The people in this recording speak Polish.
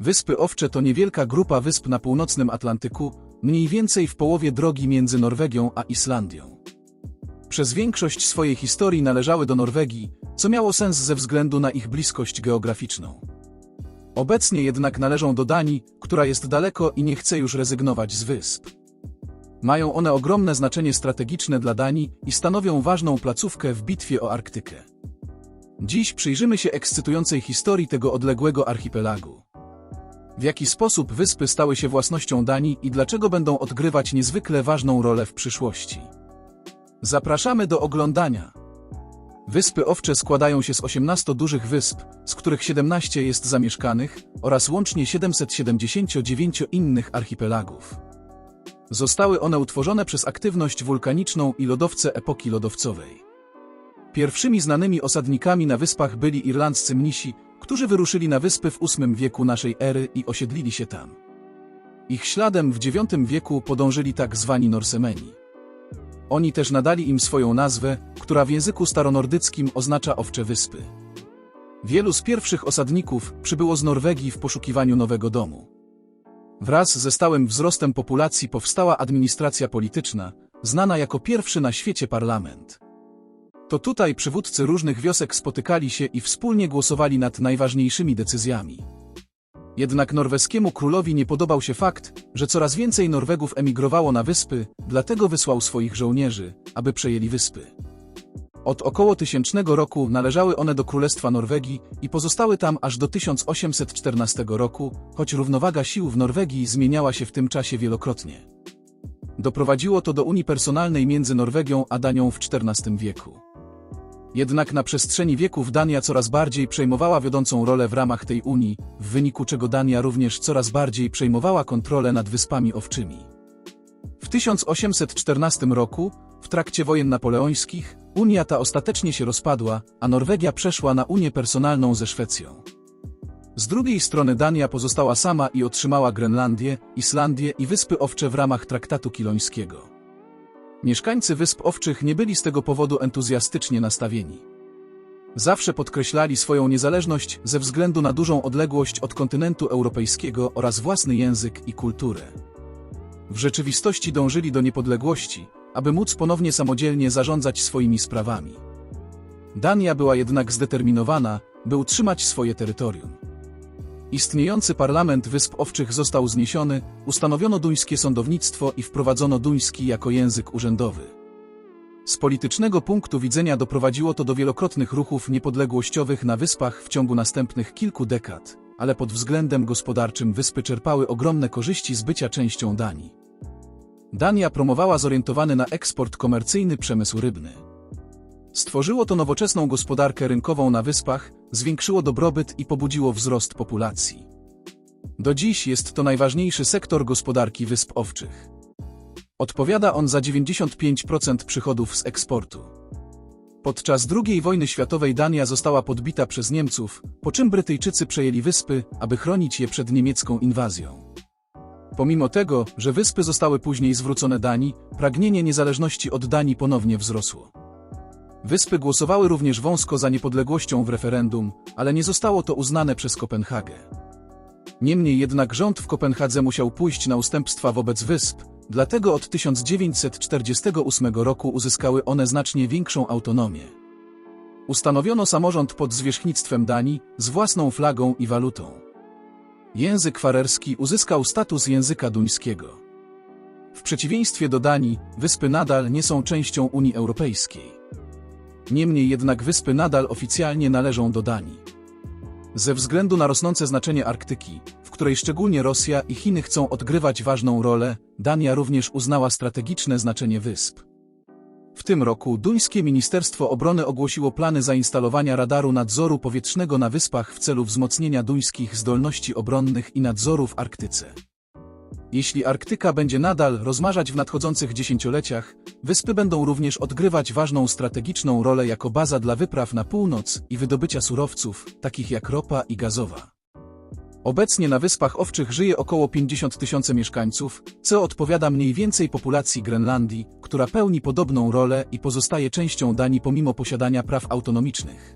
Wyspy Owcze to niewielka grupa wysp na północnym Atlantyku, mniej więcej w połowie drogi między Norwegią a Islandią. Przez większość swojej historii należały do Norwegii, co miało sens ze względu na ich bliskość geograficzną. Obecnie jednak należą do Danii, która jest daleko i nie chce już rezygnować z wysp. Mają one ogromne znaczenie strategiczne dla Danii i stanowią ważną placówkę w bitwie o Arktykę. Dziś przyjrzymy się ekscytującej historii tego odległego archipelagu. W jaki sposób wyspy stały się własnością Danii i dlaczego będą odgrywać niezwykle ważną rolę w przyszłości. Zapraszamy do oglądania. Wyspy Owcze składają się z 18 dużych wysp, z których 17 jest zamieszkanych, oraz łącznie 779 innych archipelagów. Zostały one utworzone przez aktywność wulkaniczną i lodowce epoki lodowcowej. Pierwszymi znanymi osadnikami na wyspach byli irlandzcy mnisi, którzy wyruszyli na wyspy w VIII wieku naszej ery i osiedlili się tam. Ich śladem w IX wieku podążyli tak zwani Norsemeni. Oni też nadali im swoją nazwę, która w języku staronordyckim oznacza owcze wyspy. Wielu z pierwszych osadników przybyło z Norwegii w poszukiwaniu nowego domu. Wraz ze stałym wzrostem populacji powstała administracja polityczna, znana jako pierwszy na świecie parlament. To tutaj przywódcy różnych wiosek spotykali się i wspólnie głosowali nad najważniejszymi decyzjami. Jednak norweskiemu królowi nie podobał się fakt, że coraz więcej Norwegów emigrowało na wyspy, dlatego wysłał swoich żołnierzy, aby przejęli wyspy. Od około tysięcznego roku należały one do Królestwa Norwegii i pozostały tam aż do 1814 roku, choć równowaga sił w Norwegii zmieniała się w tym czasie wielokrotnie. Doprowadziło to do unii personalnej między Norwegią a Danią w XIV wieku. Jednak na przestrzeni wieków Dania coraz bardziej przejmowała wiodącą rolę w ramach tej Unii, w wyniku czego Dania również coraz bardziej przejmowała kontrolę nad Wyspami Owczymi. W 1814 roku, w trakcie wojen napoleońskich, Unia ta ostatecznie się rozpadła, a Norwegia przeszła na Unię personalną ze Szwecją. Z drugiej strony Dania pozostała sama i otrzymała Grenlandię, Islandię i Wyspy Owcze w ramach Traktatu Kilońskiego. Mieszkańcy Wysp Owczych nie byli z tego powodu entuzjastycznie nastawieni. Zawsze podkreślali swoją niezależność ze względu na dużą odległość od kontynentu europejskiego oraz własny język i kulturę. W rzeczywistości dążyli do niepodległości, aby móc ponownie samodzielnie zarządzać swoimi sprawami. Dania była jednak zdeterminowana, by utrzymać swoje terytorium. Istniejący parlament Wysp Owczych został zniesiony, ustanowiono duńskie sądownictwo i wprowadzono duński jako język urzędowy. Z politycznego punktu widzenia doprowadziło to do wielokrotnych ruchów niepodległościowych na wyspach w ciągu następnych kilku dekad, ale pod względem gospodarczym wyspy czerpały ogromne korzyści z bycia częścią Danii. Dania promowała zorientowany na eksport komercyjny przemysł rybny. Stworzyło to nowoczesną gospodarkę rynkową na wyspach, zwiększyło dobrobyt i pobudziło wzrost populacji. Do dziś jest to najważniejszy sektor gospodarki Wysp Owczych. Odpowiada on za 95% przychodów z eksportu. Podczas II wojny światowej Dania została podbita przez Niemców, po czym Brytyjczycy przejęli wyspy, aby chronić je przed niemiecką inwazją. Pomimo tego, że wyspy zostały później zwrócone Danii, pragnienie niezależności od Danii ponownie wzrosło. Wyspy głosowały również wąsko za niepodległością w referendum, ale nie zostało to uznane przez Kopenhagę. Niemniej jednak rząd w Kopenhadze musiał pójść na ustępstwa wobec wysp, dlatego od 1948 roku uzyskały one znacznie większą autonomię. Ustanowiono samorząd pod zwierzchnictwem Danii, z własną flagą i walutą. Język farerski uzyskał status języka duńskiego. W przeciwieństwie do Danii, wyspy nadal nie są częścią Unii Europejskiej. Niemniej jednak wyspy nadal oficjalnie należą do Danii. Ze względu na rosnące znaczenie Arktyki, w której szczególnie Rosja i Chiny chcą odgrywać ważną rolę, Dania również uznała strategiczne znaczenie wysp. W tym roku duńskie Ministerstwo Obrony ogłosiło plany zainstalowania radaru nadzoru powietrznego na wyspach w celu wzmocnienia duńskich zdolności obronnych i nadzoru w Arktyce. Jeśli Arktyka będzie nadal rozmarzać w nadchodzących dziesięcioleciach, wyspy będą również odgrywać ważną strategiczną rolę jako baza dla wypraw na północ i wydobycia surowców, takich jak ropa i gazowa. Obecnie na Wyspach Owczych żyje około 50 tysięcy mieszkańców, co odpowiada mniej więcej populacji Grenlandii, która pełni podobną rolę i pozostaje częścią Danii pomimo posiadania praw autonomicznych.